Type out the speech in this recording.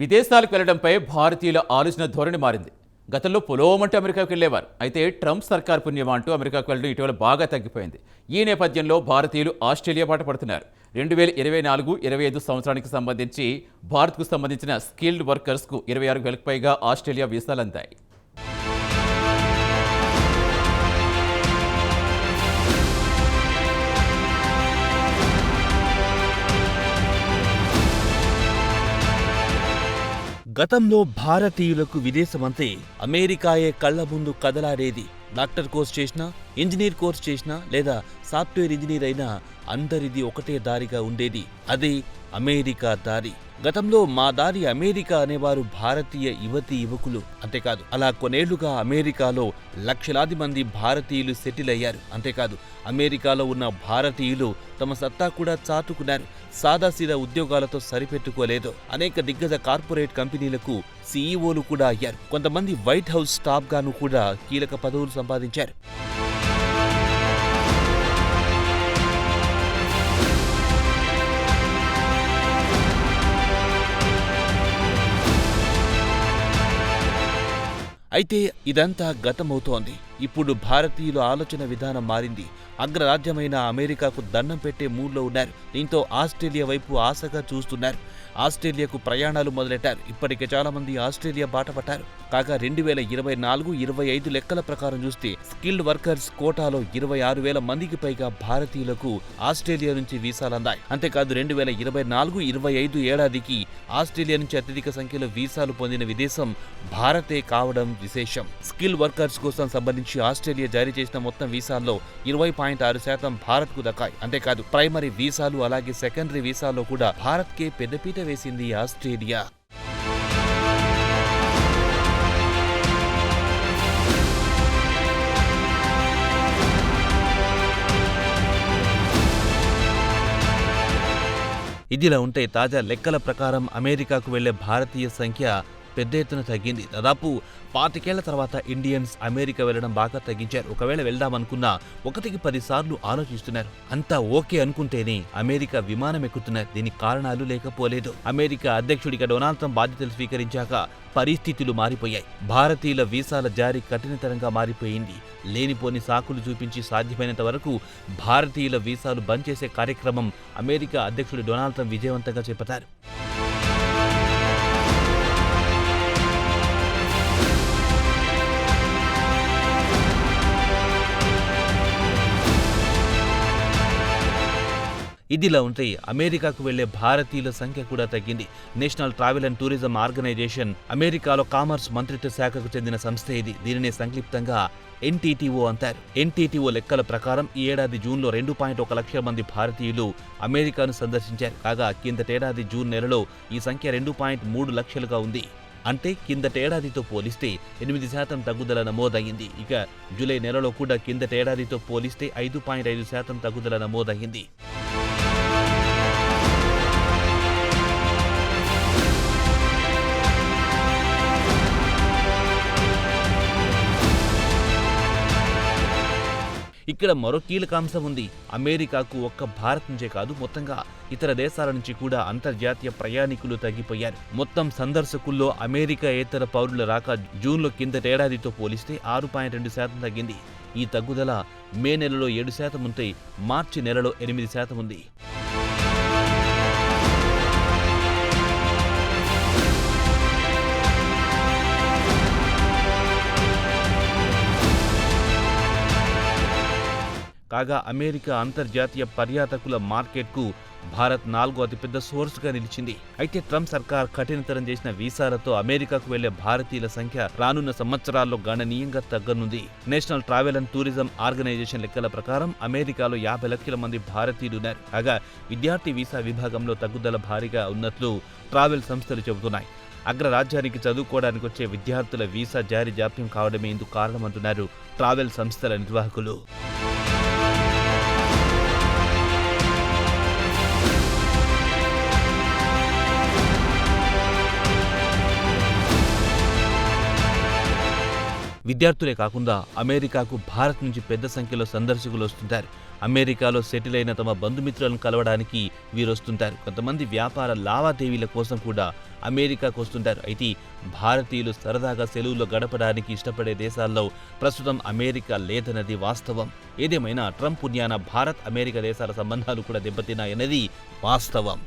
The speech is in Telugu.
విదేశాలకు వెళ్ళడంపై భారతీయుల ఆలోచన ధోరణి మారింది. గతంలో పొలోమంటే అమెరికాకు వెళ్ళేవారు అయితే ట్రంప్ సర్కార్ పుణ్యమా అంటూ అమెరికాకు వెళ్ళడం ఇటీవల బాగా తగ్గిపోయింది. ఈ నేపథ్యంలో భారతీయులు ఆస్ట్రేలియా బాట పడుతున్నారు. రెండు వేల ఇరవై నాలుగు ఇరవై ఐదు సంవత్సరానికి సంబంధించి భారత్కు సంబంధించిన స్కిల్డ్ వర్కర్స్కు ఇరవై ఆరు వేలకు పైగా ఆస్ట్రేలియా వీసాలు అందాయి గతంలో భారతీయులకు విదేశమంతే అమెరికాయే కళ్ళ ముందు కదలాడేది. డాక్టర్ కోర్స్ చేసినా ఇంజనీర్ కోర్స్ చేసినా లేదా సాఫ్ట్వేర్ ఇంజనీర్ అయినా అందరిది ఒకటే దారిగా ఉండేది. అదే అమెరికా దారి. గతంలో మా దారి అమెరికా అనేవారు భారతీయ యువతి యువకులు. అంతేకాదు అలా కొనేళ్ళుగా అమెరికాలో లక్షలాది మంది భారతీయులు సెటిల్ అయ్యారు. అంతేకాదు అమెరికాలో ఉన్న భారతీయులు తమ సత్తా కూడా చాటుకున్నారు. సాదాసీదా ఉద్యోగాలతో సరిపెట్టుకోలేదు. అనేక దిగ్గజ కార్పొరేట్ కంపెనీలకు సీఈఓలు కూడా అయ్యారు. కొంతమంది వైట్ హౌస్ స్టాఫ్ గాను కూడా కీలక పదవులు సంపాదించారు. అయితే ఇదంతా గతమవుతోంది. ఇప్పుడు భారతీయుల ఆలోచన విధానం మారింది. అగ్రరాజ్యమైన అమెరికాకు దండం పెట్టే మూడ్లో ఉన్నారు. దీంతో ఆస్ట్రేలియా వైపు ఆశగా చూస్తున్నారు. ఆస్ట్రేలియాకు ప్రయాణాలు మొదలెట్టారు. ఇప్పటికే చాలా మంది ఆస్ట్రేలియా బాట పట్టారు. కాగా రెండు వేల ఇరవై నాలుగు ఇరవై ఐదు లెక్కల ప్రకారం చూస్తే స్కిల్డ్ వర్కర్స్ కోటాలో ఇరవై ఆరు వేల మందికి పైగా భారతీయులకు ఆస్ట్రేలియా నుంచి వీసాలు అందాయి. అంతేకాదు రెండు వేల ఇరవై నాలుగు ఇరవై ఐదు ఏడాదికి ఆస్ట్రేలియా నుంచి అత్యధిక సంఖ్యలో వీసాలు పొందిన విదేశం భారతే కావడం విశేషం. స్కిల్ వర్కర్స్ కోసం సంబంధించి ఆస్ట్రేలియా జారీ చేసిన మొత్తం వీసాల్లో ఇరవై పాయింట్ ఆరు శాతం భారత్కు దక్కాయి. అంతేకాదు ప్రైమరీ వీసాలు అలాగే సెకండరీ వీసాల్లో కూడా భారత్ కే పెద్దపీట వేసింది ఆస్ట్రేలియా. ఇదిలా ఉంటే తాజా లెక్కల ప్రకారం అమెరికాకు వెళ్ళే భారతీయ సంఖ్య పెద్ద ఎత్తున తగ్గింది. దాదాపు పాతికేళ్ళ తర్వాత ఇండియన్స్ అమెరికా వెళ్ళడం బాగా తగ్గించారు. ఒకవేళ వెళ్దామనుకున్నా ఒకటికి పదిసార్లు ఆలోచిస్తున్నారు. అంతా ఓకే అనుకుంటేనే అమెరికా విమానం ఎక్కుతున్నారు. దీనికి కారణాలు లేకపోలేదు. అమెరికా అధ్యక్షుడిగా డొనాల్డ్ ట్రంప్ బాధ్యతలు స్వీకరించాక పరిస్థితులు మారిపోయాయి. భారతీయుల వీసాల జారీ కఠినతరంగా మారిపోయింది. లేనిపోని సాకులు చూపించి సాధ్యమైనంత వరకు భారతీయుల వీసాలు బంద్ చేసే కార్యక్రమం అమెరికా అధ్యక్షుడు డొనాల్డ్ ట్రంప్ విజయవంతంగా చేపట్టారు. ఇదిలా ఉంటే అమెరికాకు వెళ్ళే భారతీయుల సంఖ్య కూడా తగ్గింది. National travel and tourism organisation అమెరికాలో కామర్స్ మంత్రిత్వ శాఖకు చెందిన సంస్థ ఇది. దీనిని సంక్షిప్తంగా ఎన్టీటీఓ అంటారు. ఎన్టీటీఓ లెక్కల ప్రకారం ఈ ఏడాది జూన్లో రెండు పాయింట్ ఒక లక్షల మంది భారతీయులు అమెరికాను సందర్శించారు. కాగా కిందటేడాది జూన్ నెలలో ఈ సంఖ్య రెండు పాయింట్ మూడు లక్షలుగా ఉంది. అంటే కిందటేడాదితో పోలిస్తే ఎనిమిది శాతం తగ్గుదల నమోదయ్యింది. ఇక జూలై నెలలో కూడా కిందటేడాదితో పోలిస్తే ఐదు పాయింట్ ఐదు శాతం తగ్గుదల నమోదయ్యింది. ఇక్కడ మరో కీలకాంశం ఉంది. అమెరికాకు ఒక్క భారత్ నుంచే కాదు మొత్తంగా ఇతర దేశాల నుంచి కూడా అంతర్జాతీయ ప్రయాణికులు తగ్గిపోయారు. మొత్తం సందర్శకుల్లో అమెరికా ఏతర పౌరుల రాక జూన్లో కిందటేడాదితో పోలిస్తే ఆరు పాయింట్ రెండు శాతం తగ్గింది. ఈ తగ్గుదల మే నెలలో ఏడు శాతం ఉంటే మార్చి నెలలో ఎనిమిది శాతం ఉంది. కాగా అమెరికా అంతర్జాతీయ పర్యాటకుల మార్కెట్కు భారత్ నాలుగో అతిపెద్ద సోర్స్గా నిలిచింది. అయితే ట్రంప్ సర్కార్ కఠినతరం చేసిన వీసాలతో అమెరికాకు వెళ్ళే భారతీయుల సంఖ్య రానున్న సంవత్సరాల్లో గణనీయంగా తగ్గనుంది. National travel and tourism organisation లెక్కల ప్రకారం అమెరికాలో యాభై లక్షల మంది భారతీయులు ఉన్నారు. కాగా విద్యార్థి వీసా విభాగంలో తగ్గుదల భారీగా ఉన్నట్లు ట్రావెల్ సంస్థలు చెబుతున్నాయి. అగ్రరాజ్యానికి చదువుకోవడానికి వచ్చే విద్యార్థుల వీసా జారీ జాప్యం కావడమే ఇందుకు కారణమంటున్నారు ట్రావెల్ సంస్థల నిర్వాహకులు. విద్యార్థులే కాకుండా అమెరికాకు భారత్ నుంచి పెద్ద సంఖ్యలో సందర్శకులు వస్తుంటారు. అమెరికాలో సెటిల్ అయిన తమ బంధుమిత్రులను కలవడానికి వీరు వస్తుంటారు కొంతమంది వ్యాపార లావాదేవీల కోసం కూడా అమెరికాకు వస్తుంటారు. అయితే భారతీయులు సరదాగా సెలవుల్లో గడపడానికి ఇష్టపడే దేశాల్లో ప్రస్తుతం అమెరికా లేదన్నది వాస్తవం. ఏదేమైనా ట్రంప్ పుణ్యాన భారత్ అమెరికా దేశాల సంబంధాలు కూడా దెబ్బతిన్నాయన్నది వాస్తవం.